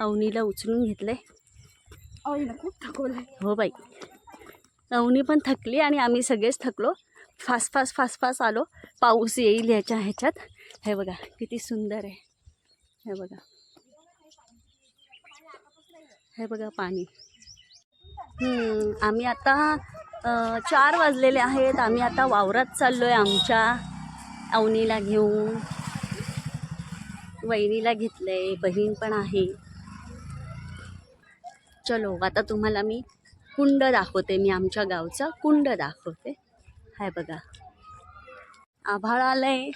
अवनीला उचलून घेतलंय. अवनीला खूप थकवलंय. हो बाई. अवनी पण थकली आणि आम्ही सगळेच थकलो. फास्ट फास्ट फास्ट फास्ट आलो. पाऊस येईल ह्याच्या ह्याच्यात. हे बघा किती सुंदर आहे. हे बघा. हे बघा पाणी. आम्ही आता चार वाजलेले आहेत. आम्ही आता वावरात चाललो आहे आमच्या अवनीला घेऊन. वहिनीला घेतलंय. बहीण पण आहे. चलो आता तुम्हाला मी कुंड दाखवते मी आमच्या गावचा कुंड दाखवते. हाय बघा. आभाळ आलंय.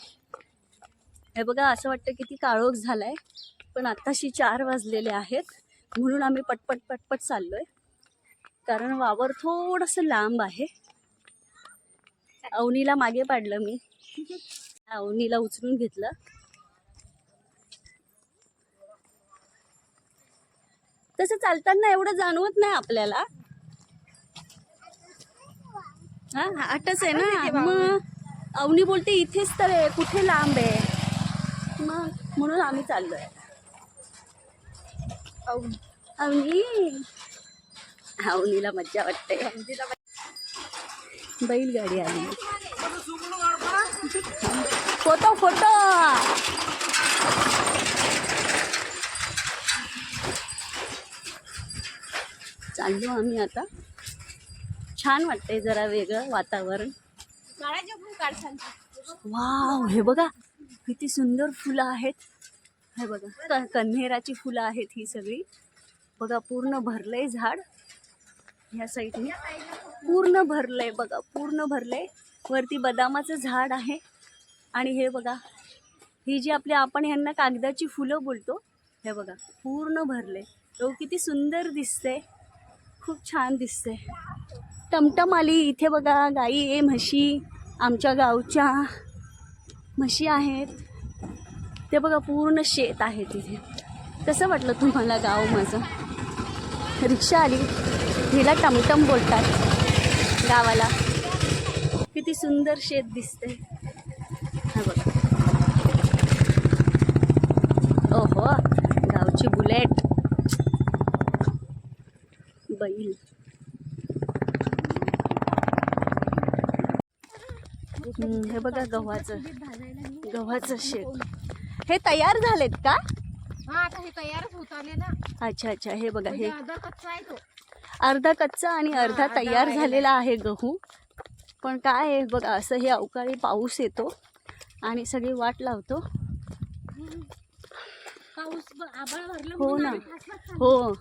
हे बघा असं वाटतं किती काळोख झालाय पण आत्ताशी चार वाजलेले आहेत म्हणून आम्ही पटपट पटपट चाललोय. कारण वावर थोडंसं लांब आहे. अवनीला मागे पाडलं मी. अवनीला उचलून घेतलं. तसं चालताना एवढं जाणवत नाही आपल्याला. हा आटच आहे ना. मग अवनी बोलते इथेच तर आहे कुठे लांब आहे? मग म्हणून आम्ही चाललोय. अवनी. अवनी? अवनीला मज्जा वाटते. बैलगाडी आली. Photo photo! चाललो आम्ही आता. छान वाटतंय जरा वेगळं वातावरण. वाव हे बघा किती सुंदर फुलं आहेत. हे बघा क कन्हेराची फुलं आहेत ही सगळी. बघा पूर्ण भरलंय झाड. ह्या साईडने पूर्ण भरलंय बघा पूर्ण भरलंय. वरती बदामाचं झाड आहे. आणि हे बघा ही जी आपली आपण ह्यांना कागदाची फुलं बोलतो हे बघा पूर्ण भरले तो हो, किती सुंदर दिसते खूप छान दिसते. टमटम आली. इथे बघा गाई आहे म्हशी आमच्या गावच्या म्हशी आहेत. ते बघा पूर्ण शेत आहे तिथे. कसं वाटलं तुम्हाला गाव माझं? रिक्षा आली. हिला टमटम बोलतात गावाला. किती सुंदर शेत दिसते हा बघा. बैल. हे बघा गव्हाचं. गव्हाचं शेत. हे तयार झालेत का? हा आता हे तयारच होत आले ना. अच्छा अच्छा हे बघा हे. म्हणजे अर्धा कच्चा आहे तो. अर्धा कच्चा आणि अर्धा तयार झालेला आहे गहू. पण काय आहे बघा असं हे अवकाळी पाऊस येतो आणि सगळी वाट लावतो. पाऊस ब- आभाळ भरलं हो ना. हो.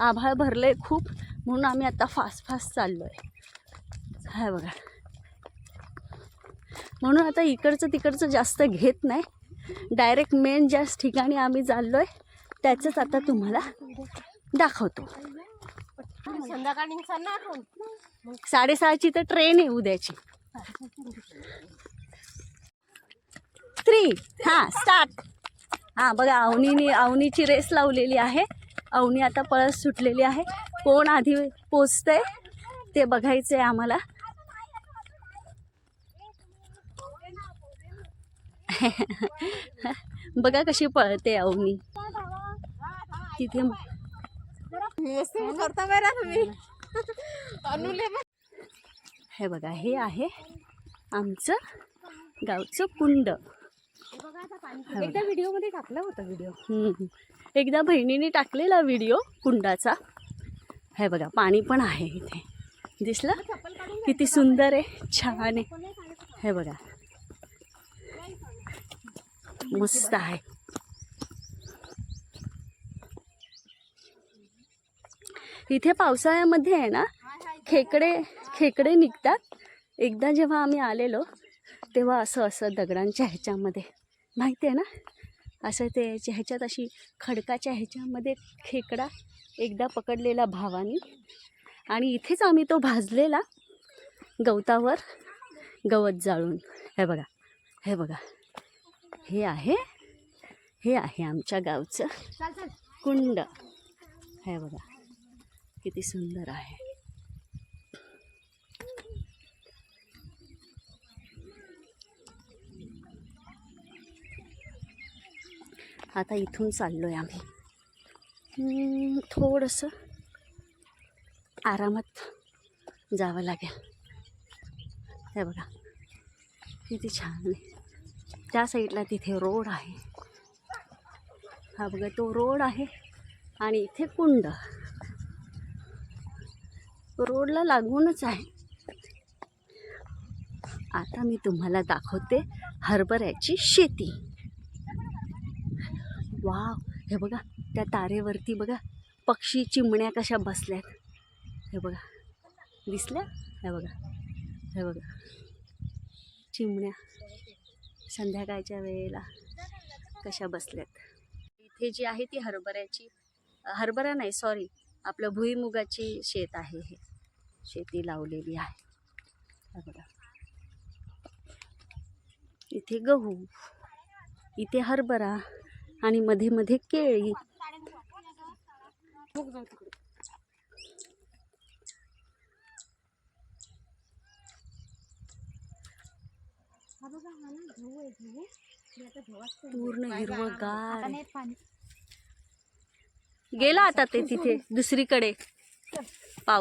आभाळ भरलं आहे खूप म्हणून आम्ही आता फास्ट फास्ट चाललोय. हाय बघा. म्हणून आता इकडचं तिकडचं जास्त घेत नाही. डायरेक्ट मेन ज्या ठिकाणी आम्ही चाललो आहे त्याचंच आता तुम्हाला दाखवतो. साडेसहाची तर ट्रेन आहे उद्याची. थ्री हां स्टार्ट हां बघा अवनीने अवनीची रेस लावलेली आहे. अवनी आता पळस सुटलेली आहे. कोण आधी पोचतंय ते बघायचं आहे आम्हाला. बघा कशी पळते अवनी. तिथे हे बघा हे आहे आमचं गावचं कुंड. एकदा व्हिडिओमध्ये टाकला होता व्हिडिओ. एकदा बहिणीने टाकलेला व्हिडिओ कुंडाचा. हे बघा पाणी पण आहे इथे. दिसलं? किती सुंदर आहे छान आहे. हे बघा. मस्त आहे. इथे पावसाळ्यामध्ये आहे ना खेकडे खेकडे निघतात. एकदा जेव्हा आम्ही आलेलो तेव्हा असं असं दगडांच्या ह्याच्यामध्ये. माहिती आहे ना? असं ते ह्याच्या- ह्याच्यात अशी खडकाच्या ह्याच्यामध्ये खेकडा एकदा पकडलेला भावानी आणि इथेच आम्ही तो भाजलेला गवतावर गवत जाळून. हे बघा हे बघा. हे आहे हे आहे आमच्या गावचं कुंड. हे बघा किती सुंदर आहे. आता इथून चाललो आहे आम्ही थोडंसं आरामात जावं लागेल. हे बघा किती छान आहे. त्या साईडला तिथे रोड आहे. हा बघा तो रोड आहे आणि इथे कुंड. रोडला लागूनच आहे. आता मी तुम्हाला दाखवते हरभऱ्याची शेती. वाव. हे बघा त्या तारेवरती बघा पक्षी चिमण्या कशा बसल्यात. हे बघा दिसल्या? हे बघा हे बघा. चिमण्या संध्याकाळच्या वेळेला कशा बसल्यात. इथे जी आहे ती हरभऱ्याची हरभरा नाही सॉरी आपलं भुईमुगाची शेत आहे हे. शेती लावलेली आहे. हे बघा. इथे गहू इथे हरभरा आणि मध्ये मध्ये केळी. पूर्ण हिरवगार गेला आता ते तिथे दुसरीकडे.